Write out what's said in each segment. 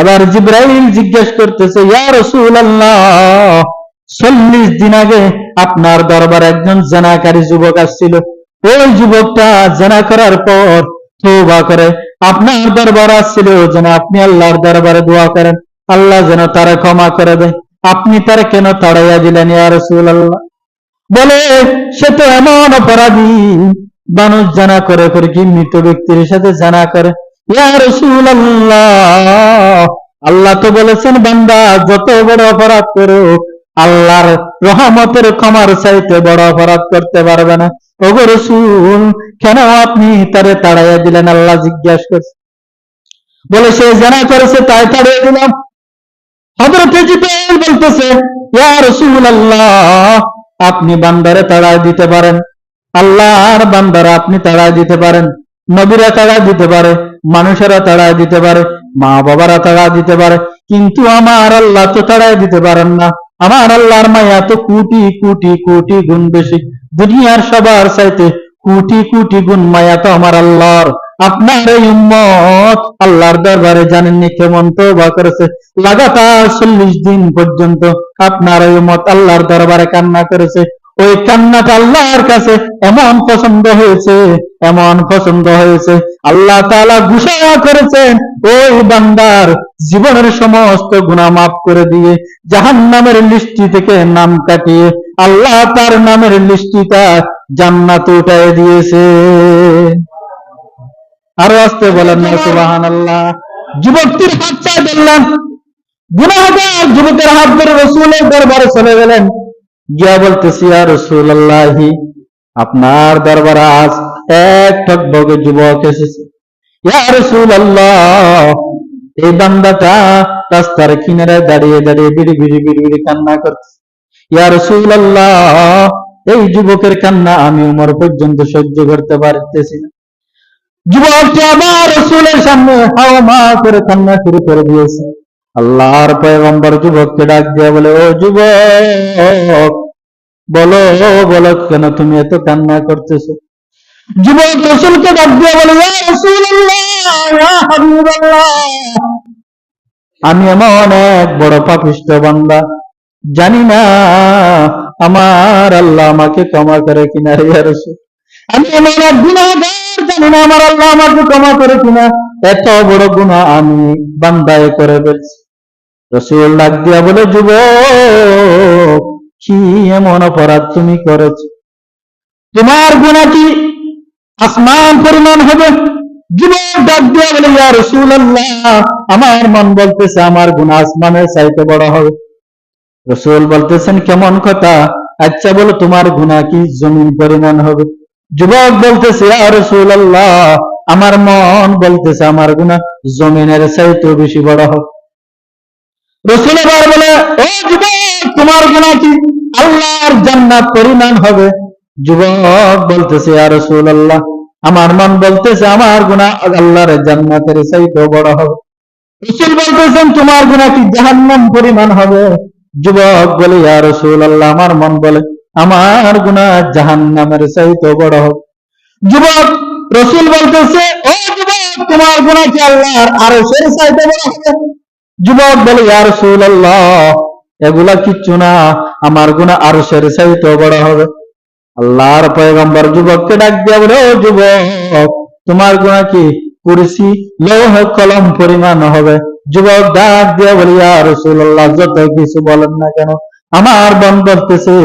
এবার জিব্রাইল জিজ্ঞেস করতেছে চল্লিশ দিন আগে আপনার দরবারে একজন জানাকারী যুবক আসছিল। ওই যুবকটা জানা করার পর তওবা করে, আপনার দরবার আসছিল যেন আপনি আল্লাহর দরবারে দোয়া করেন। আল্লাহ যেন তারা ক্ষমা করে দেয় আপনি তার কেন তাড়াইয়া দিলেন, ইয়া রাসূলুল্লাহ? বলে, সে তো এমন অপরাধী। মানুষ জানা করে করে কি মৃত ব্যক্তির সাথে জানা করে। আল্লাহ তো বলেছেন, বান্দা, যত বড় অপরাধ করো আল্লাহর রহমতের ক্ষমার চাইতে বড় অপরাধ করতে পারবে না। ওগো রসুল, কেন আপনি তারে তাড়াইয়া দিলেন? আল্লাহ জিজ্ঞাসা করছে। বলে, সে জানা করেছে, তাই তাড়িয়ে দিলাম। হযরত জিবরাইল বলতেছে, ইয়া রাসূলুল্লাহ, আপনি বান্দারে তাড়ায় দিতে পারেন। আল্লাহর বান্দারা আপনি তাড়ায় দিতে পারেন। নবীরা তাড়ায় দিতে পারে। মানুষেরা তাড়ায় দিতে পারে, মা বাবারা তাড়ায় দিতে পারে, কিন্তু আমার আল্লাহ তো তাড়ায় দিতে পারেন না। আমার আল্লাহর মায়া তো কোটি কোটি কোটি গুণ বেশি। দুনিয়ার সবার চাইতে কোটি কোটি গুণ মায়া তো আমার আল্লাহর। আপনার এই উম্মত আল্লাহর দরবারে জানেননি কেমন তওবা করেছে? লাগাতার চল্লিশ দিন পর্যন্ত আপনার এই উম্মত আল্লাহর দরবারে কান্না করেছে। ওই কান্নাটা আল্লাহর কাছে এমন পছন্দ হয়েছে, এমন পছন্দ হয়েছে। আল্লাহ তাআলা ঘোষণা করেছেন ওই বান্দার জীবনের সমস্ত গুনাহ মাফ করে দিয়ে জাহান্নামের লিস্টি থেকে নাম কাটিয়ে আল্লাহ তার নামের লিস্টিটা জান্নাতে উঠায় দিয়েছে। আরও আসতে বলেন না সুবাহান আল্লাহ যুবকটির হাত চাই বললেন গুনাহগার যুবকের হাত ধরে রসুলের দরবারে চলে গেলেন। গিয়া বলতেছি আর রসুল আল্লাহি আপনার দরবারে আজ এক টকবগে যুবক এসেছে। এই বান্দাটা রাস্তার কিনারে দাঁড়িয়ে দাঁড়িয়ে বিড়ি বিড়ি বিড়ি বিড়ি কান্না করছে ইয়া রসুল এই যুবকের কান্না আমি উমর পর্যন্ত সহ্য করতে পারতেছি না। যুবকটি আবার রসুলের সামনে হাওয়া মা করে কান্না শুরু করে দিয়েছে। আল্লাহর পয়গম্বর যুবককে ডাক দিয়ে বলে ও যুবক বলো বলো কেন তুমি এত কান্না করতেছো? যুবক রসুলকে ডাক দিয়ে বলে "ইয়া রাসূলুল্লাহ, ইয়া হাবিবাল্লাহ, আমি এমন এক বড় পাপিষ্ট বান্দা জানি না আমার আল্লাহ আমাকে ক্ষমা করে কিনা রে ইয়া আমি এক গুনাহগার জানি না আমার আল্লাহ আমাকে ক্ষমা করে কিনা। এত বড় গুনাহ আমি বান্দায় করে ফেলছি। রসুল ডাক দিয়া বলে, যুবক, কি এমন অপরাধ তুমি করেছ? তোমার গুনাহ কি আসমান পরিমাণ হবে? যুবক ডাক দিয়া বলে, ইয়া রাসূলুল্লাহ, আমার মন বলতেছে আমার গুনাহ আসমানের চাইতে বড় হবে। রসুল বলতেছেন, কেমন কথা? আচ্ছা বলো, তোমার গুনাহ কি জমিন পরিমাণ হবে? যুবক বলতেছে, ইয়া রাসূলুল্লাহ, আমার মন বলতেছে আমার গুনাহ জমিনের চাইতে বেশি বড় হবে। রসুল এবার বলে, ও যুবক, তোমার গুনাহ কি? আল্লাহর জান্নাত পরিমাণ হবে। যুবক বলতেছে, ইয়া রাসূলুল্লাহ, আমার মন বলতেছে আমার গুনাহ আল্লাহর জান্নাতের চাইতে বড় হবে। রসুল বলতেছেন, তোমার গুনাহ কি জাহান্নাম পরিমাণ হবে? যুবক বলে, ইয়া রাসূলুল্লাহ, আমার মন বলে, আমার গুনাহ জাহান্নামের চাইতে বড় হবে। যুবক রসুল বলতেছে, ও যুবক, তোমার গুণা কি আল্লাহর আরশের চাইতে বড় হবে? যুবক বলে, ইয়া রাসূলুল্লাহ, এগুলা কিচ্ছু না, আমার গুনাহ আরশের চাইতে বড় হবে। আল্লাহর পয়গম্বর যুবককে ডাক দিয়া বলে, ও যুবক, তোমার গুনাহ কি কুরসি, লৌহ কলম পরিমাণ হবে? যুবক ডাক দিয়া বলে, ইয়া রাসূলুল্লাহ, যত কিছু বলেন না কেন, আমার বন বলতেছে,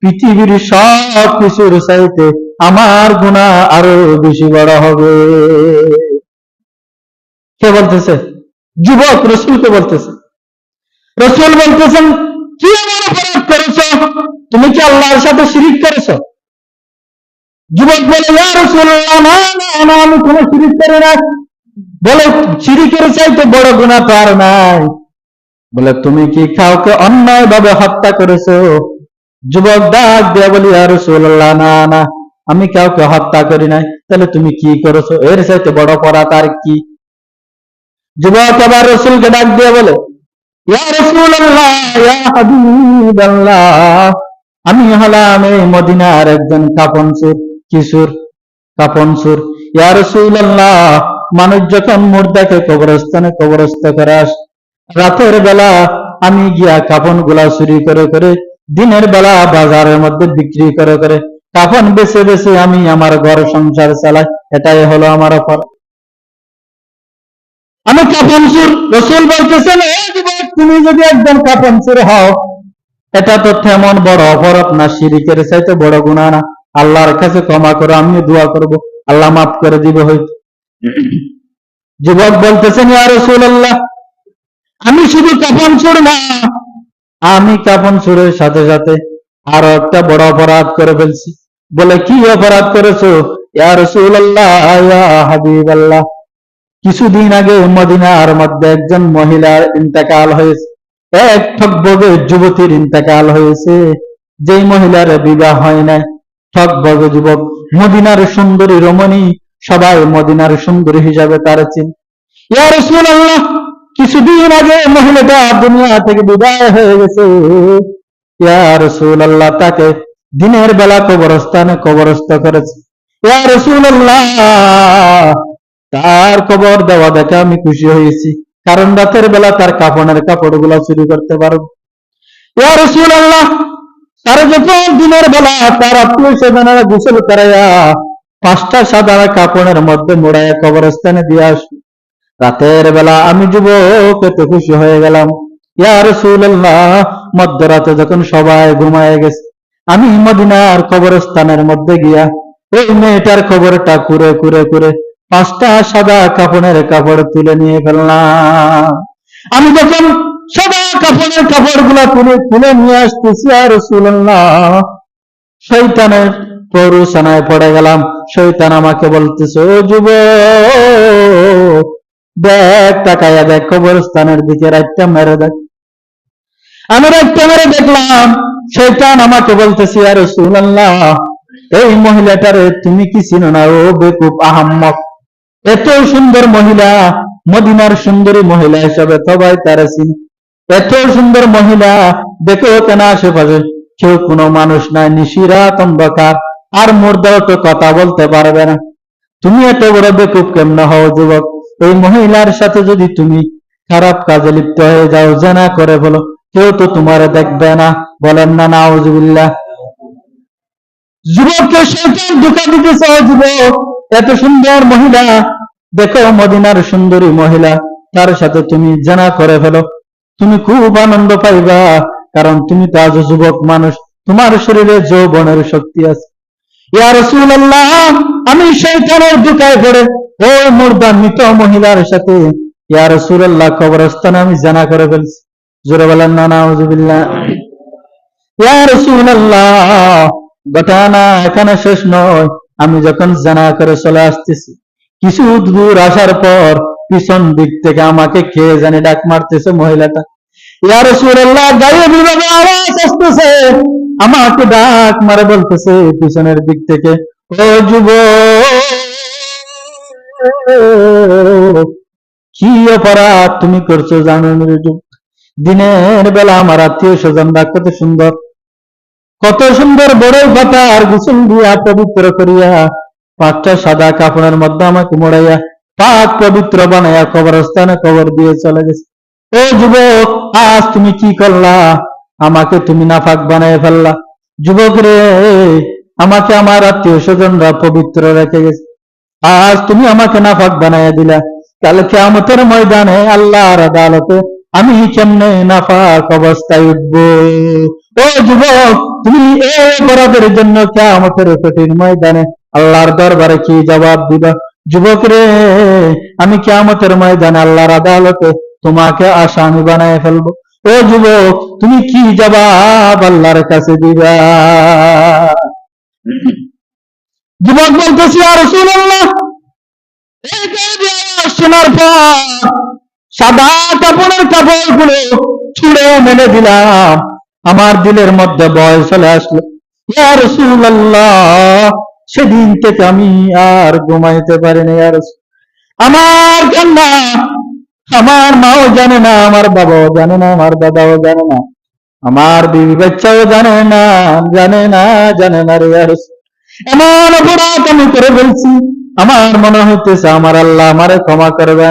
পৃথিবীর সব কিছুর চাইতে আমার গুনাহ আরও বেশি বড় হবে। কে বলতেছে? যুবক রসুলকে বলতেছে। রসুল বলতেছেন, কি অপরাধ করেছ? তুমি কি আল্লাহর সাথে শিরিক করেছ? যুবক বলে, ইয়া রাসূলুল্লাহ, না না না, আমি কোনো শিরিক করি না বলে, শিরিকের চাইতে বড় গুনাহ তো আর নাই? বলে, তুমি কি কাউকে অন্যায় ভাবে হত্যা করেছ? যুবক ডাক দিয়া বলি, ইয়া রাসূলুল্লাহ, না না, আমি কাউকে হত্যা করি নাই। তাহলে তুমি কি করেছ? এর চাইতে বড় অপরাধ আর কি? যুবক আবার রসুলকে ডাক দিয়ে বলে আমি হলাম এই মদিনার একজন কাপনসুর। কিশোর কাপনসুর। ইয়া রাসূলুল্লাহ, মানুষ যখন মুর্দাকে কবরস্থানে কবরস্থ করে আস, রাতের বেলা আমি গিয়া কাপনগুলা চুরি করে করে, দিনের বেলা বাজারের মধ্যে বিক্রি করে করে কাফন বেছে বেছে আমি আমার ঘর সংসার চালাই, এটাই হলো আমার অফার। আমি কাফন চুর, রসুল বলতেছেন তুমি যদি একজন কাফন চুর হও, এটা তো তেমন বড় অপরাধ না, শিরিকের চাইতে বড় গুণা না। আল্লাহর কাছে ক্ষমা করো আমি দোয়া করব। আল্লাহ মাফ করে দিবে হয়তো। যুবক বলতেছেন ইয়া রাসূলুল্লাহ, আমি শুধু কাফন চোর না, আমি কাফন চোরের সাথে সাথে আরও একটা বড় অপরাধ করে ফেলছি। বলে, কি অপরাধ করেছ? ইয়া রাসূলুল্লাহ, ইয়া হাবিবাল্লাহ। কিছুদিন আগে মদিনার মধ্যে একজন মহিলার ইন্তেকাল হয়েছে। এক ঠকবগে যুবতীর ইন্তেকাল হয়েছে। যেই মহিলার বিবাহ হয় নাই, ঠকবগে যুবক মদিনার সুন্দরী রমণী সবাই মদিনার সুন্দরী হিসাবে তার চিন কিছুদিন আগে মহিলাটা দুনিয়া থেকে বিদায় হয়ে গেছে। ইয়া রাসূলুল্লাহ, তাকে দিনের বেলা কবরস্থানে কবরস্থ করেছে। ইয়া রাসূলুল্লাহ তার কবর দেওয়া দেখে আমি খুশি হয়েছি। কারণ রাতের বেলা তার কাপড়ের কাপড়গুলো চুরি করতে পারব। তার যখন দিনের বেলা তার আত্মীয় স্বজনেরা গোসল করাইয়া পাঁচটা সাদা কাপড়ের মধ্যে মোড়াইয়া কবরস্থানে দিয়ে আসবে রাতের বেলা আমি যুবক এত খুশি হয়ে গেলাম। ইয়া রাসূলুল্লাহ, মধ্যরাতে যখন সবাই ঘুমায় গেছে, আমি মদিনার কবরস্থানের মধ্যে গিয়া ওই মেয়েটার খবরটা কুরে কুরে কুরে পাঁচটা সাদা কাপড়ের কাপড় তুলে নিয়ে ফেললাম। আমি যখন সাদা কাপড়ের কাপড়গুলা তুলে তুলে নিয়ে আসতেছি আর রাসূলুল্লাহ। শৈতানের প্ররোচনায় পড়ে গেলাম। শৈতান আমাকে বলতেছে, ও যুবক, দেখ, তাকায়া দেখ, কবরস্থানের দিকে রাতটা মেরে দেখ। আমি রাতটা মেরে দেখলাম শৈতান আমাকে বলতেছি আর রাসূলুল্লাহ, এই মহিলাটারে তুমি কি চিনো না? ও বেকুব আহাম্মক। এত সুন্দর মহিলা, মদিনার সুন্দরী মহিলা হিসাবে সবাই তারা চিনে এত সুন্দর মহিলা, দেখো কেন আশেপাশে। কেউ কোনো মানুষ নাই নিশিরাত অন্ধকার। আর মোরদাও তো কথা বলতে পারবে না। তুমি এত বড় বেকুব কেমন হও যুবক? এই মহিলার সাথে যদি তুমি খারাপ কাজে লিপ্ত হয়ে যাও, জানা করে বলো। কেউ তো তোমার দেখবে না। বলেন না, নাউজুবিল্লাহ। যুবককে শয়তান ধোকা দিতেছে, ও যুবক। এত সুন্দর মহিলা। দেখো মদিনার সুন্দরী মহিলা, তার সাথে তুমি জানা করে ফেলো। তুমি খুব আনন্দ পাইবা, কারণ তুমি তো আজ যুবক মানুষ। তোমার শরীরে যৌবনের শক্তি আছে। ইয়া রাসূলুল্লাহ, আমি শয়তানের ধোকায় পড়ে। ওই মুর্দা মৃত মহিলার সাথে, ইয়া রাসূলুল্লাহ, কবরস্থানে আমি জানা করে ফেলছি। জোরে বলেন না, নাউজুবিল্লাহ। ইয়া রাসূলুল্লাহ, ঘটনা এখানে শেষ নয়। আমি যখন জানা করে চলে আসতেছি, কিছু দূর আসার পর পিছন দিক থেকে আমাকে খেয়ে জানে ডাক মারতেছে মহিলাটা। আমাকে ডাক মারে বলতেছে পিছনের দিক থেকে, ও যুব কি অপরাধ তুমি করছ জানো দিনের বেলা আমার আত্মীয় স্বজনরা কত সুন্দর। কত সুন্দর বড় কথা আর গোসল দিয়া পবিত্র করিয়া, পাঁচটা সাদা কাপড়ের মধ্যে আমাকে মোড়াইয়া, পাক পবিত্র বানাইয়া কবরস্থানে কবর দিয়ে চলে গেছে। ও যুবক, আজ তুমি কি করলা? আমাকে তুমি নাফাক বানাই ফেললা। যুবক রে, আমাকে আমার আত্মীয় স্বজনরা পবিত্র রেখে গেছে। আজ তুমি আমাকে নাফাক বানাইয়া দিলা। কাল কেয়ামতের ময়দানে আল্লাহর আদালতে আমি কেমনে নাফাক অবস্থায় উঠবো? ও যুবক তুমি এই অপরাধের জন্য কেয়ামতের কঠিন ময়দানে আল্লাহর দরবারে কি জবাব দিবা? যুবক রে আমি কেয়ামতের ময়দানে আল্লাহর আদালতে তোমাকে আসামি বানায় ফেলব। ও যুবক, তুমি কি জবাব আল্লাহর কাছে দিবা? যুবক বলতেছি, আর আওয়াজ শোনার পর সাদা কাপড়ের কাপড়গুলো ছুড়ে মেলে দিলাম। আমার দিলের মধ্যে ভয় চলে আসলো। ইয়া সেদিন থেকে আমি আর ঘুমাইতে পারিনি ইয়া রাসূল আমার কান্না আমার মাও জানে না, আমার বাবাও জানে না, আমার দাদাও জানে না, আমার বিবি বাচ্চাও জানে না জানে না জানে না রে এমন অপরাধ আমি করে বলছি আমার মনে হইতেছে আমার আল্লাহ আমারে ক্ষমা করবে।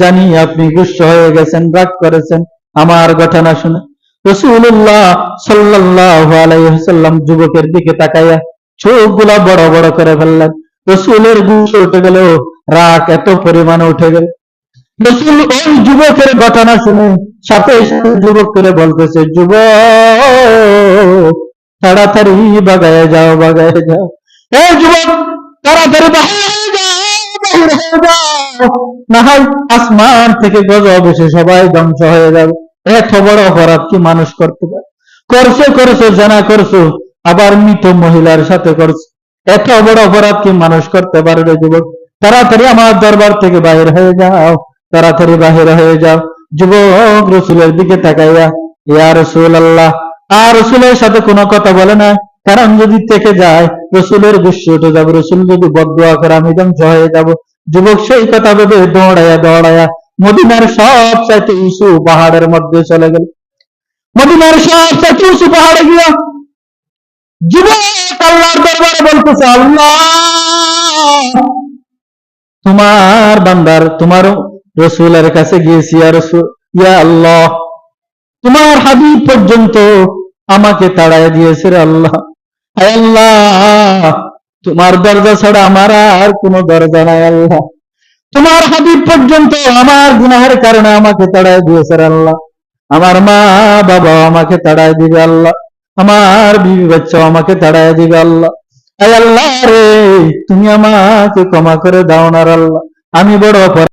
জানি আপনি গুস্স হয়ে গেছেন, রাগ করেছেন আমার ঘটনা শুনে। রসুল্লাহ সাল্লাল্লাহু আলাইহি ওয়াসাল্লাম যুবকের দিকে তাকাইয়া চোখগুলা বড় বড় করে ফেললেন। রসুলের গুস উঠে গেল, রাগ এত পরিমাণে উঠে গেল। রসুল ওই যুবকের ঘটনা শুনে সাথে সাথে যুবক করে বলতেছে যুব তাড়াতাড়ি বাগায় যাও বাগায় যাও। এ যুবক, তাড়াতাড়ি না হয় আসমান থেকে গজব এসে সবাই ধ্বংস হয়ে যাবে। এত বড় অপরাধ কি মানুষ করতে পারে? করছ করছ, জানা করছ, আবার মৃত মহিলার সাথে করছ। এত বড় অপরাধ কি মানুষ করতে পারে রে যুবক? তাড়াতাড়ি আমার দরবার থেকে বাইরে হয়ে যাও, তাড়াতাড়ি বাহির হয়ে যাও। যুবক, রসুলের দিকে তাকাইয়া, ইয়া রসুল আল্লাহ আর রসুলের সাথে কোনো কথা বলে না। কারণ যদি থেকে যায়, রসুলের গুস্সে উঠে যাবে, রসুল যদি বদুয়া করে আমি ধ্বংস হয়ে যাব। যুবক সেই কথা ভেবে দৌড়াইয়া দৌড়াইয়া মদিনার সব চাইতে উঁচু পাহাড়ের মধ্যে চলে গেল। মদিনার সব চাইতে উঁচু পাহাড়ে গিয়া যুবক আল্লাহর দরবারে বলতেছে, আল্লাহ, তোমার বান্দার, তোমার রসুলের কাছে গিয়েছি, ইয়া আল্লাহ, তোমার হাবিব পর্যন্ত আমাকে তাড়ায় দিয়েছে আল্লাহ। আল্লাহ, তোমার দরজা ছাড়া আমার আর কোনো দরজা নাই আল্লাহ। তোমার হাবিব পর্যন্ত আমার গুনাহের কারণে আমাকে তাড়ায় দিয়েছে আল্লাহ। আমার মা বাবা আমাকে তাড়ায় দিবে আল্লাহ। আমার বিবি বাচ্চা আমাকে তাড়ায় দিবে আল্লাহ। আল্লাহ রে, তুমি আমাকে ক্ষমা করে দাও না আল্লাহ। আমি বড় অপরাধ।